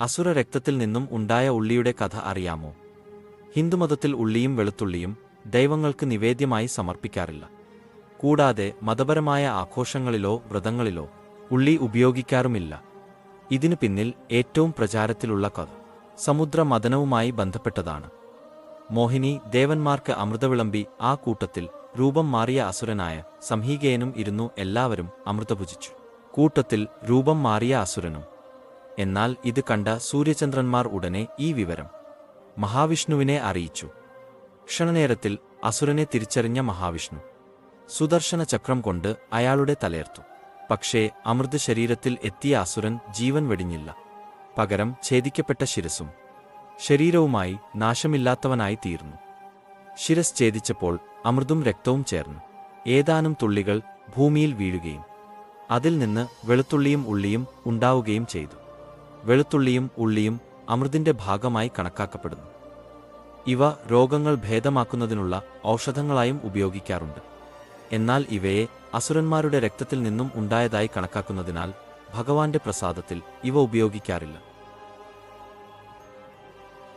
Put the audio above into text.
അസുര രക്തത്തിൽ നിന്നും ഉണ്ടായ ഉള്ളിയുടെ കഥ അറിയാമോ? ഹിന്ദുമതത്തിൽ ഉള്ളിയും വെളുത്തുള്ളിയും ദൈവങ്ങൾക്ക് നിവേദ്യമായി സമർപ്പിക്കാറില്ല. കൂടാതെ മതപരമായ ആഘോഷങ്ങളിലോ വ്രതങ്ങളിലോ ഉള്ളി ഉപയോഗിക്കാറുമില്ല. ഇതിനു പിന്നിൽ ഏറ്റവും പ്രചാരത്തിലുള്ള കഥ സമുദ്ര മദനവുമായി ബന്ധപ്പെട്ടതാണ്. മോഹിനി ദേവന്മാർക്ക് അമൃതവിളമ്പി ആ കൂട്ടത്തിൽ രൂപം മാറിയ അസുരനായ സംഹീകയനും ഇരുന്നു എല്ലാവരും അമൃതഭുജിച്ചു. കൂട്ടത്തിൽ രൂപം മാറിയ അസുരനും എന്നാൽ ഇത് കണ്ട സൂര്യചന്ദ്രന്മാർ ഉടനെ ഈ വിവരം മഹാവിഷ്ണുവിനെ അറിയിച്ചു. ക്ഷണനേരത്തിൽ അസുരനെ തിരിച്ചറിഞ്ഞ മഹാവിഷ്ണു സുദർശന ചക്രം കൊണ്ട് അയാളുടെ തലയർത്തു. പക്ഷേ അമൃത് ശരീരത്തിൽ എത്തിയ അസുരൻ ജീവൻ വെടിഞ്ഞില്ല. പകരം ഛേദിക്കപ്പെട്ട ശിരസും ശരീരവുമായി നാശമില്ലാത്തവനായി തീർന്നു. ശിരസ് ഛേദിച്ചപ്പോൾ അമൃതും രക്തവും ചേർന്നു. ഏതാനും തുള്ളികൾ ഭൂമിയിൽ വീഴുകയും അതിൽ നിന്ന് വെളുത്തുള്ളിയും ഉള്ളിയും ഉണ്ടാവുകയും ചെയ്തു. വെളുത്തുള്ളിയും ഉള്ളിയും അമൃതിന്റെ ഭാഗമായി കണക്കാക്കപ്പെടുന്നു. ഇവ രോഗങ്ങൾ ഭേദമാക്കുന്നതിനുള്ള ഔഷധങ്ങളായും ഉപയോഗിക്കാറുണ്ട്. എന്നാൽ ഇവയെ അസുരന്മാരുടെ രക്തത്തിൽ നിന്നും ഉണ്ടായതായി കണക്കാക്കുന്നതിനാൽ ഭഗവാന്റെ പ്രസാദത്തിൽ ഇവ ഉപയോഗിക്കാറില്ല.